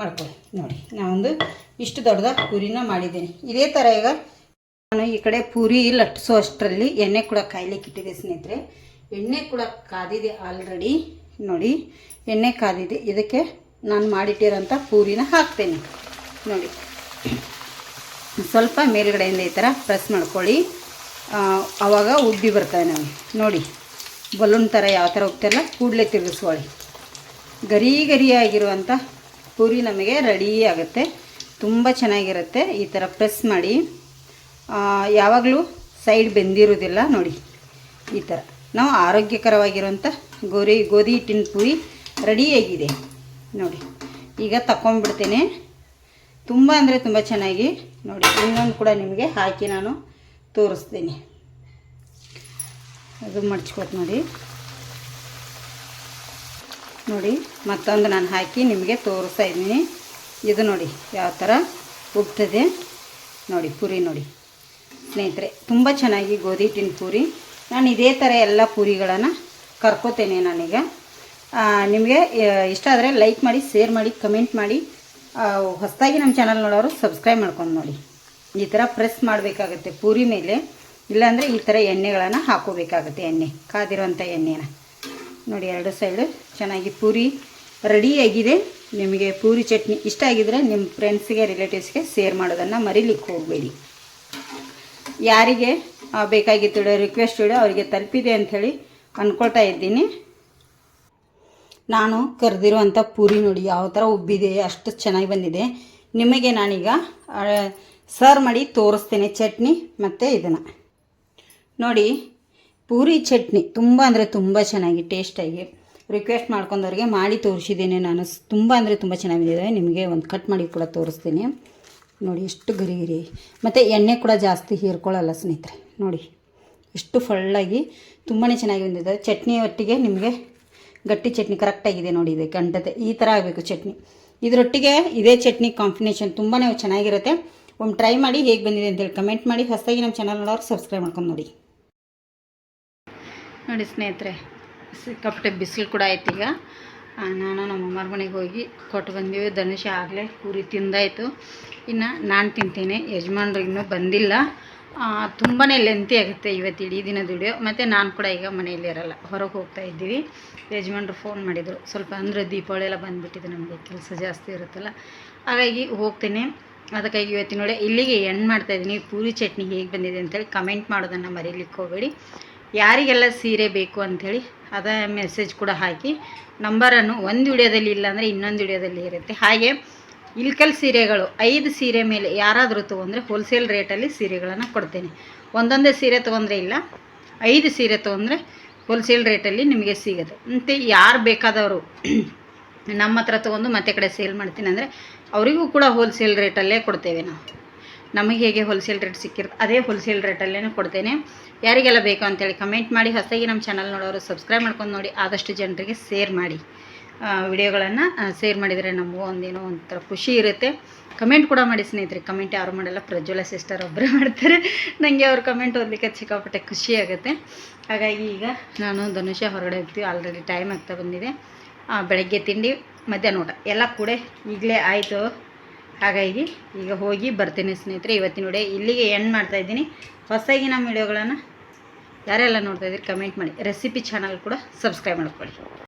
ಮಾಡ್ಕೊಳ್ಳಿ. ನೋಡಿ ನಾನೊಂದು ಇಷ್ಟು ದೊಡ್ಡದ ಪೂರಿನ ಮಾಡಿದ್ದೀನಿ. ಇದೇ ಥರ ಈಗ ನಾನು ಈ ಕಡೆ ಪೂರಿ ಲಟ್ಟಿಸೋ ಅಷ್ಟರಲ್ಲಿ ಎಣ್ಣೆ ಕೂಡ ಕಾಯ್ಲಿಕ್ಕೆ ಇಟ್ಟಿದೆ ಸ್ನೇಹಿತರೆ. ಎಣ್ಣೆ ಕೂಡ ಕಾದಿದೆ ಆಲ್ರೆಡಿ ನೋಡಿ, ಎಣ್ಣೆ ಕಾದಿದೆ. ಇದಕ್ಕೆ ನಾನು ಮಾಡಿಟ್ಟಿರೋಂಥ ಪೂರಿನ ಹಾಕ್ತೇನೆ. ನೋಡಿ, ಸ್ವಲ್ಪ ಮೇಲ್ಗಡೆಯಿಂದ ಈ ಥರ ಪ್ರೆಸ್ ಮಾಡ್ಕೊಳ್ಳಿ. ಆವಾಗ ಉಬ್ಬಿ ಬರ್ತವೆ ನಮಗೆ. ನೋಡಿ, ಬಲೂನ್ ಥರ ಯಾವ ಥರ ಹೋಗ್ತಿರಲ್ಲ ಕೂಡಲೇ ತಿರುಗಿಸ್ಕೊಳ್ಳಿ. ಗರಿ ಗರಿಯಾಗಿರುವಂಥ ಪೂರಿ ನಮಗೆ ರೆಡಿ ಆಗುತ್ತೆ. ತುಂಬ ಚೆನ್ನಾಗಿರುತ್ತೆ. ಈ ಥರ ಪ್ರೆಸ್ ಮಾಡಿ. ಯಾವಾಗಲೂ ಸೈಡ್ ಬೆಂದಿರೋದಿಲ್ಲ ನೋಡಿ. ಈ ಥರ ನಾವು ಆರೋಗ್ಯಕರವಾಗಿರುವಂಥ ಗೋರಿ, ಗೋಧಿ ಹಿಟ್ಟಿನ ಪೂರಿ ರೆಡಿಯಾಗಿದೆ ನೋಡಿ, ಈಗ ತಗೊಂಡ್ಬಿಡ್ತೇನೆ ತುಂಬ ಅಂದರೆ ತುಂಬ ಚೆನ್ನಾಗಿ ನೋಡಿ, ಇನ್ನೊಂದು ಕೂಡ ನಿಮಗೆ ಹಾಕಿ ನಾನು ತೋರಿಸ್ತೀನಿ. ಅದು ಮಡ್ಚ್ಕೊತ್ ನೋಡಿ. ನೋಡಿ, ಮತ್ತೊಂದು ನಾನು ಹಾಕಿ ನಿಮಗೆ ತೋರಿಸ್ತಾ ಇದ್ದೀನಿ. ಇದು ನೋಡಿ, ಯಾವ ಥರ ಉಗ್ತದೆ. ನೋಡಿ, ಪೂರಿ ನೋಡಿ. ಸ್ನೇಹಿತರೆ, ತುಂಬ ಚೆನ್ನಾಗಿ ಗೋಧಿ ಹಿಟ್ಟಿನ ಪೂರಿ. ನಾನು ಇದೇ ಥರ ಎಲ್ಲ ಪೂರಿಗಳನ್ನು ಕರ್ಕೋತೇನೆ ನಾನೀಗ. ನಿಮಗೆ ಇಷ್ಟ ಆದರೆ ಲೈಕ್ ಮಾಡಿ ಶೇರ್ ಮಾಡಿ ಕಮೆಂಟ್ ಮಾಡಿ. ಹೊಸದಾಗಿ ನಮ್ಮ ಚಾನಲ್ ನೋಡೋರು ಸಬ್ಸ್ಕ್ರೈಬ್ ಮಾಡ್ಕೊಂಡು ನೋಡಿ. ಈ ಥರ ಪ್ರೆಸ್ ಮಾಡಬೇಕಾಗತ್ತೆ ಪೂರಿ ಮೇಲೆ. ಇಲ್ಲಾಂದರೆ ಈ ಥರ ಎಣ್ಣೆಗಳನ್ನು ಹಾಕೋಬೇಕಾಗುತ್ತೆ ಎಣ್ಣೆ, ಕಾದಿರುವಂಥ ಎಣ್ಣೆನ. ನೋಡಿ, ಎರಡು ಸೈಡು ಚೆನ್ನಾಗಿ ಪೂರಿ ರೆಡಿಯಾಗಿದೆ ನಿಮಗೆ ಪೂರಿ ಚಟ್ನಿ ಇಷ್ಟ ಆಗಿದ್ರೆ ನಿಮ್ಮ ಫ್ರೆಂಡ್ಸ್ಗೆ ರಿಲೇಟಿವ್ಸ್ಗೆ ಶೇರ್ ಮಾಡೋದನ್ನು ಮರಿಲಿಕ್ಕೆ ಹೋಗಬೇಡಿ. ಯಾರಿಗೆ ಬೇಕಾಗಿತ್ತು ರಿಕ್ವೆಸ್ಟ್ ವಿಡಿಯೋ ಅವರಿಗೆ ತಲುಪಿದೆ ಅಂಥೇಳಿ ಅಂದ್ಕೊಳ್ತಾ ಇದ್ದೀನಿ. ನಾನು ಕರೆದಿರುವಂಥ ಪೂರಿ ನೋಡಿ, ಯಾವ ಥರ ಉಬ್ಬಿದೆ, ಅಷ್ಟು ಚೆನ್ನಾಗಿ ಬಂದಿದೆ. ನಿಮಗೆ ನಾನೀಗ ಸರ್ವ್ ಮಾಡಿ ತೋರಿಸ್ತೇನೆ ಚಟ್ನಿ ಮತ್ತು ಇದನ್ನು. ನೋಡಿ ಪೂರಿ ಚಟ್ನಿ ತುಂಬ ಅಂದರೆ ತುಂಬ ಚೆನ್ನಾಗಿ ಟೇಸ್ಟಾಗಿ ರಿಕ್ವೆಸ್ಟ್ ಮಾಡ್ಕೊಂಡವ್ರಿಗೆ ಮಾಡಿ ತೋರಿಸಿದ್ದೀನಿ ನಾನು. ತುಂಬ ಅಂದರೆ ತುಂಬ ಬಂದಿದೆ ನಿಮಗೆ ಒಂದು ಕಟ್ ಮಾಡಿ ಕೂಡ ತೋರಿಸ್ತೀನಿ. ನೋಡಿ ಎಷ್ಟು ಗರಿ ಗಿರಿ. ಮತ್ತು ಎಣ್ಣೆ ಕೂಡ ಜಾಸ್ತಿ ಹೀರ್ಕೊಳ್ಳಲ್ಲ ಸ್ನೇಹಿತರೆ. ನೋಡಿ ಎಷ್ಟು ಫಳ್ಳಾಗಿ ತುಂಬಾ ಚೆನ್ನಾಗಿ ಬಂದಿದೆ. ಚಟ್ನಿ ಒಟ್ಟಿಗೆ ನಿಮಗೆ ಗಟ್ಟಿ ಚಟ್ನಿ ಕರೆಕ್ಟಾಗಿದೆ ನೋಡಿ ಇದೆ. ಗಂಟತೆ ಈ ಥರ ಆಗಬೇಕು ಚಟ್ನಿ. ಇದರೊಟ್ಟಿಗೆ ಇದೇ ಚಟ್ನಿ ಕಾಂಬಿನೇಷನ್ ತುಂಬಾ ಚೆನ್ನಾಗಿರುತ್ತೆ. ಒಮ್ಮೆ ಟ್ರೈ ಮಾಡಿ ಹೇಗೆ ಬಂದಿದೆ ಅಂತೇಳಿ ಕಮೆಂಟ್ ಮಾಡಿ. ಹೊಸದಾಗಿ ನಮ್ಮ ಚಾನಲ್ ನೋಡೋರು ಸಬ್ಸ್ಕ್ರೈಬ್ ಮಾಡ್ಕೊಂಡು ನೋಡಿ. ನೋಡಿ ಸ್ನೇಹಿತರೆ, ಸಿಕ್ಕಾಪಟ್ಟೆ ಬಿಸಿಲು ಕೂಡ ಆಯ್ತು ಈಗ. ನಾನು ನಮ್ಮ ಮನೆಗೆ ಹೋಗಿ ಕೊಟ್ಟು ಬಂದೀವಿ. ಧನುಷ ಆಗಲೇ ಪೂರಿ ತಿಂದಾಯಿತು. ಇನ್ನು ನಾನು ತಿಂತೀನಿ. ಯಜಮಾನ್ರು ಇನ್ನೂ ಬಂದಿಲ್ಲ. ತುಂಬಾ ಲೆಂತಿ ಆಗುತ್ತೆ ಇವತ್ತು ಇಡೀ ದಿನದ ವಿಡಿಯೋ ಮತ್ತು ನಾನು ಕೂಡ ಈಗ ಮನೆಯಲ್ಲಿ ಇರಲ್ಲ. ಹೊರಗೆ ಹೋಗ್ತಾ ಇದ್ದೀವಿ. ಯಜಮಾನ್ರು ಫೋನ್ ಮಾಡಿದರು. ಸ್ವಲ್ಪ ಅಂದರೆ ದೀಪಾವಳಿ ಎಲ್ಲ ಬಂದುಬಿಟ್ಟಿದೆ ನಮಗೆ. ಕೆಲಸ ಜಾಸ್ತಿ ಇರುತ್ತಲ್ಲ. ಹಾಗಾಗಿ ಹೋಗ್ತೀನಿ. ಅದಕ್ಕಾಗಿ ಇವತ್ತಿನ ಇಲ್ಲಿಗೆ ಎಂಡ್ ಮಾಡ್ತಾಯಿದ್ದೀನಿ ಪೂರಿ ಚಟ್ನಿ ಹೇಗೆ ಬಂದಿದೆ ಅಂತೇಳಿ ಕಮೆಂಟ್ ಮಾಡೋದನ್ನು ಮರೀಲಿಕ್ಕೆ ಹೋಗಬೇಡಿ. ಯಾರಿಗೆಲ್ಲ ಸೀರೆ ಬೇಕು ಅಂಥೇಳಿ, ಅದ ಮೆಸೇಜ್ ಕೂಡ ಹಾಕಿ. ನಂಬರನ್ನು ಒಂದು ವಿಡಿಯೋದಲ್ಲಿ ಇಲ್ಲ ಅಂದರೆ ಇನ್ನೊಂದು ವಿಡಿಯೋದಲ್ಲಿ ಇರುತ್ತೆ. ಹಾಗೆ ಇಲ್ಕಲ್ ಸೀರೆಗಳು, ಐದು ಸೀರೆ ಮೇಲೆ ಯಾರಾದರೂ ತೊಗೊಂಡ್ರೆ ಹೋಲ್ಸೇಲ್ ರೇಟಲ್ಲಿ ಸೀರೆಗಳನ್ನು ಕೊಡ್ತೇನೆ. ಒಂದೊಂದೇ ಸೀರೆ ತೊಗೊಂಡ್ರೆ ಇಲ್ಲ, ಐದು ಸೀರೆ ತೊಗೊಂಡ್ರೆ ಹೋಲ್ಸೇಲ್ ರೇಟಲ್ಲಿ ನಿಮಗೆ ಸಿಗುತ್ತೆ. ಮತ್ತು ಯಾರು ಬೇಕಾದವರು ನಮ್ಮ ಹತ್ರ ತೊಗೊಂಡು ಮತ್ತೆ ಕಡೆ ಸೇಲ್ ಮಾಡ್ತೀನಿ ಅಂದರೆ, ಅವರಿಗೂ ಕೂಡ ಹೋಲ್ಸೇಲ್ ರೇಟಲ್ಲೇ ಕೊಡ್ತೇವೆ ನಾವು. ನಮಗೆ ಹೇಗೆ ಹೋಲ್ಸೇಲ್ ರೇಟ್ ಸಿಕ್ಕಿರುತ್ತೆ, ಅದೇ ಹೋಲ್ಸೇಲ್ ರೇಟಲ್ಲೇ ಕೊಡ್ತೇನೆ. ಯಾರಿಗೆಲ್ಲ ಬೇಕು ಅಂತೇಳಿ ಕಮೆಂಟ್ ಮಾಡಿ, ಹೊಸದಾಗಿ ನಮ್ಮ ಚಾನಲ್ ನೋಡೋರು ಸಬ್ಸ್ಕ್ರೈಬ್ ಮಾಡ್ಕೊಂಡು ನೋಡಿ, ಆದಷ್ಟು ಜನರಿಗೆ ಶೇರ್ ಮಾಡಿ. ವಿಡಿಯೋಗಳನ್ನು ಶೇರ್ ಮಾಡಿದರೆ ನಮಗೂ ಒಂದೇನೋ ಒಂಥರ ಖುಷಿ ಇರುತ್ತೆ. ಕಮೆಂಟ್ ಕೂಡ ಮಾಡಿ ಸ್ನೇಹಿತರೆ ಕಮೆಂಟ್ ಯಾರು ಮಾಡಲ್ಲ, ಪ್ರಜ್ವಲ ಸಿಸ್ಟರ್ ಒಬ್ಬರೇ [LAUGHS] ಮಾಡ್ತಾರೆ. ನನಗೆ ಅವ್ರ ಕಮೆಂಟ್ ಓದಲಿಕ್ಕೆ ಸಿಕ್ಕಾಪಟ್ಟೆ ಖುಷಿ ಆಗುತ್ತೆ. ಹಾಗಾಗಿ ಈಗ ನಾನು ಧನುಷ ಹೊರಗಡೆ ಹೋಗ್ತೀವಿ ಆಲ್ರೆಡಿ ಟೈಮ್ ಆಗ್ತಾ ಬಂದಿದೆ. ಬೆಳಗ್ಗೆ ತಿಂಡಿ, ಮಧ್ಯಾಹ್ನ ಊಟ, ಎಲ್ಲ ಕೂಡ ಈಗಲೇ ಆಯಿತು. ಹಾಗಾಗಿ ಈಗ ಹೋಗಿ ಬರ್ತೀನಿ ಸ್ನೇಹಿತರೆ, ಇವತ್ತಿನ ವಿಡಿಯೋ ಇಲ್ಲಿಗೆ ಎಂಡ್ ಮಾಡ್ತಾ ಇದ್ದೀನಿ. ಹೊಸದಾಗಿ ನಮ್ಮ ವಿಡಿಯೋಗಳನ್ನು ಯಾರೆಲ್ಲ ನೋಡ್ತಾ ಇದ್ದೀರಿ ಕಮೆಂಟ್ ಮಾಡಿ. ರೆಸಿಪಿ ಚಾನಲ್ ಕೂಡ ಸಬ್ಸ್ಕ್ರೈಬ್ ಮಾಡ್ಕೊಳ್ಳಿ.